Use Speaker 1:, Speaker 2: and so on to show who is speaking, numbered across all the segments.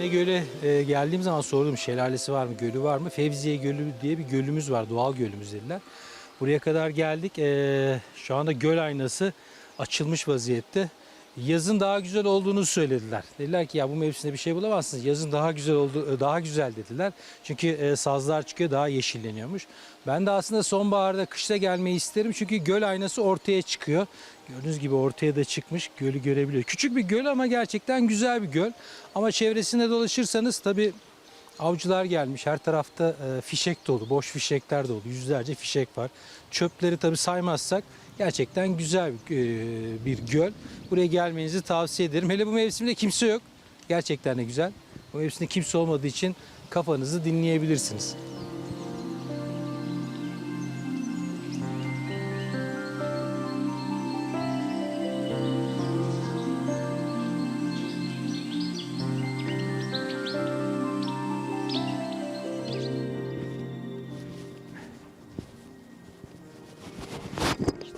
Speaker 1: İnegöl'e e, geldiğim zaman sordum şelalesi var mı, gölü var mı? Fevziye Gölü diye bir gölümüz var, doğal gölümüz dediler. Buraya kadar geldik. E, şu anda göl aynası açılmış vaziyette. Yazın daha güzel olduğunu söylediler. Dediler ki ya bu mevsimde bir şey bulamazsınız. Yazın daha güzel oldu, daha güzel dediler. Çünkü e, sazlar çıkıyor, daha yeşilleniyormuş. Ben de aslında sonbaharda, kışta gelmeyi isterim. Çünkü göl aynası ortaya çıkıyor. Gördüğünüz gibi ortaya da çıkmış. Gölü görebiliyor. Küçük bir göl ama gerçekten güzel bir göl. Ama çevresinde dolaşırsanız tabii avcılar gelmiş. Her tarafta e, fişek dolu, boş fişekler dolu. Yüzlerce fişek var. Çöpleri tabii saymazsak gerçekten güzel bir, e, bir göl. Buraya gelmenizi tavsiye ederim. Hele bu mevsimde kimse yok. Gerçekten de güzel. Bu mevsimde kimse olmadığı için kafanızı dinleyebilirsiniz.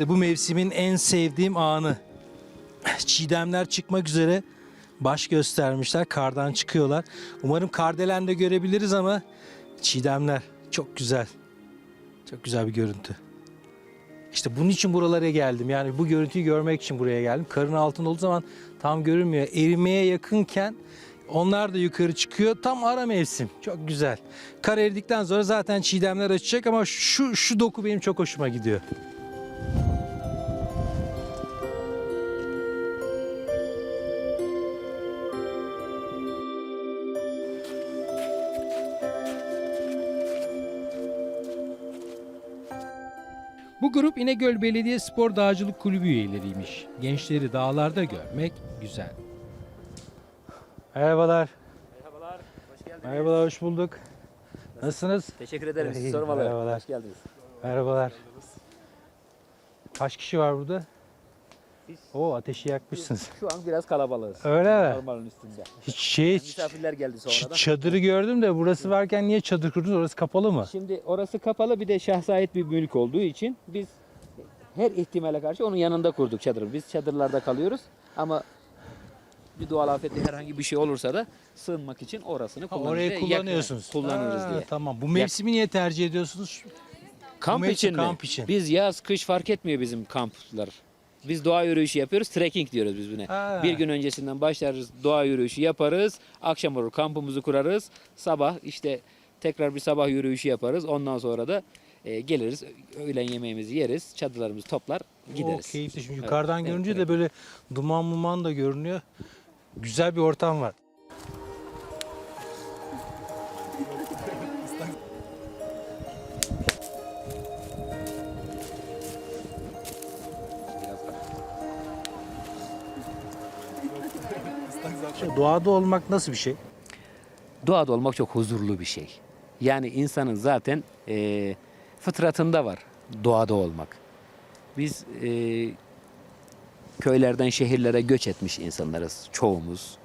Speaker 1: Bu mevsimin en sevdiğim anı. Çiğdemler çıkmak üzere baş göstermişler. Kardan çıkıyorlar. Umarım kardelen de görebiliriz ama çiğdemler çok güzel. Çok güzel bir görüntü. İşte bunun için buralara geldim. Yani bu görüntüyü görmek için buraya geldim. Karın altında olduğu zaman tam görünmüyor. Erimeye yakınken onlar da yukarı çıkıyor. Tam ara mevsim. Çok güzel. Kar eridikten sonra zaten çiğdemler açacak ama şu şu doku benim çok hoşuma gidiyor. Bu grup İnegöl Belediye Spor Dağcılık Kulübü üyeleriymiş. Gençleri dağlarda görmek güzel. Merhabalar.
Speaker 2: Merhabalar, hoş geldiniz.
Speaker 1: Merhabalar, hoş bulduk. Nasılsınız?
Speaker 2: Teşekkür ederim.
Speaker 1: İyi,
Speaker 2: Siz sormalı.
Speaker 1: merhabalar.
Speaker 2: Hoş geldiniz.
Speaker 1: Merhabalar. Kaç kişi var burada?
Speaker 2: Biz
Speaker 1: Oo ateşi yakmışsınız.
Speaker 2: şu an biraz kalabalığız.
Speaker 1: Öyle mi?
Speaker 2: Normalin üstünde.
Speaker 1: Hiç şey
Speaker 2: Misafirler geldi sonradan.
Speaker 1: çadırı gördüm de burası varken niye çadır kurdunuz? Orası kapalı mı?
Speaker 2: Şimdi orası kapalı bir de şahsa ait bir mülk olduğu için biz her ihtimale karşı onun yanında kurduk çadırı. Biz çadırlarda kalıyoruz ama bir doğal afette herhangi bir şey olursa da sığınmak için orasını
Speaker 1: Ha,
Speaker 2: kullanırız.
Speaker 1: orayı kullanıyorsunuz.
Speaker 2: yakın- Kullanırız
Speaker 1: Ha,
Speaker 2: diye.
Speaker 1: Tamam. Bu mevsimi niye tercih ediyorsunuz?
Speaker 2: Kamp
Speaker 1: mevsim
Speaker 2: için mi?
Speaker 1: kamp için.
Speaker 2: Biz yaz kış fark etmiyor bizim kamplar. Biz doğa yürüyüşü yapıyoruz. Trekking diyoruz biz buna.
Speaker 1: Ha.
Speaker 2: Bir gün öncesinden başlarız doğa yürüyüşü yaparız. Akşam olur kampımızı kurarız. Sabah işte tekrar bir sabah yürüyüşü yaparız. Ondan sonra da e, geliriz. Öğlen yemeğimizi yeriz. Çadırlarımızı toplar gideriz.
Speaker 1: Oo, keyifli. Şimdi yukarıdan
Speaker 2: evet,
Speaker 1: görünce
Speaker 2: evet.
Speaker 1: de böyle duman muman da görünüyor. Güzel bir ortam var. Doğada olmak nasıl bir şey?
Speaker 2: Doğada olmak çok huzurlu bir şey. Yani insanın zaten e, fıtratında var doğada olmak. Biz e, köylerden şehirlere göç etmiş insanlarız çoğumuz.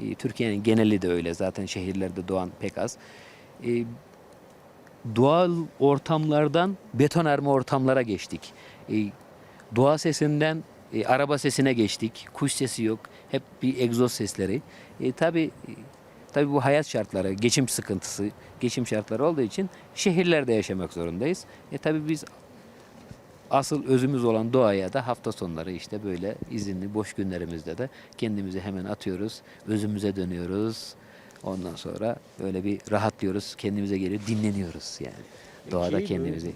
Speaker 2: E, Türkiye'nin geneli de öyle zaten şehirlerde doğan pek az. E, doğal ortamlardan betonarme ortamlara geçtik. E, doğa sesinden e, araba sesine geçtik. Kuş sesi yok. Hep bir egzoz sesleri. E, tabii Tabii bu hayat şartları, geçim sıkıntısı, geçim şartları olduğu için şehirlerde yaşamak zorundayız. E tabii biz asıl özümüz olan doğaya da hafta sonları işte böyle izinli boş günlerimizde de kendimizi hemen atıyoruz, özümüze dönüyoruz. Ondan sonra böyle bir rahatlıyoruz, kendimize geliyor, dinleniyoruz yani. Doğada kendimizi.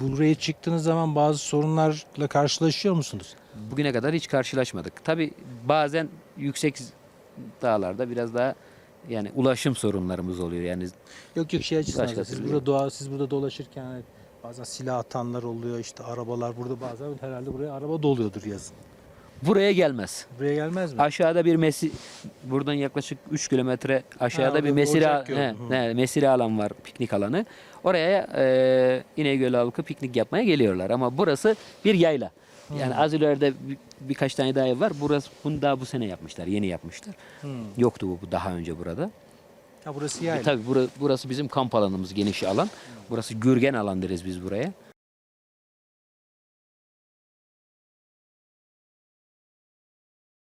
Speaker 1: Buraya çıktığınız zaman bazı sorunlarla karşılaşıyor musunuz?
Speaker 2: Bugüne kadar hiç karşılaşmadık. Tabii bazen yüksek dağlarda biraz daha yani ulaşım sorunlarımız oluyor. Yani
Speaker 1: Yok yok şey açısından. Siz burada doğa, siz burada dolaşırken bazen silah atanlar oluyor işte arabalar burada bazen herhalde buraya araba doluyordur yazın.
Speaker 2: Buraya gelmez.
Speaker 1: Buraya gelmez mi?
Speaker 2: Aşağıda bir mesi buradan yaklaşık 3 kilometre aşağıda
Speaker 1: orada
Speaker 2: bir mesire
Speaker 1: ocak
Speaker 2: he,
Speaker 1: hı.
Speaker 2: he, mesire alan var piknik alanı. Oraya e, İnegöl halkı piknik yapmaya geliyorlar ama burası bir yayla. Yani az ileride bir- birkaç tane daha ev var. Burası bunu daha bu sene yapmışlar. Yeni yapmışlar. Yoktu bu bu daha önce burada.
Speaker 1: Ha burası
Speaker 2: E,
Speaker 1: yayla.
Speaker 2: tabii bura- burası bizim kamp alanımız geniş alan. Burası gürgen alan deriz biz buraya.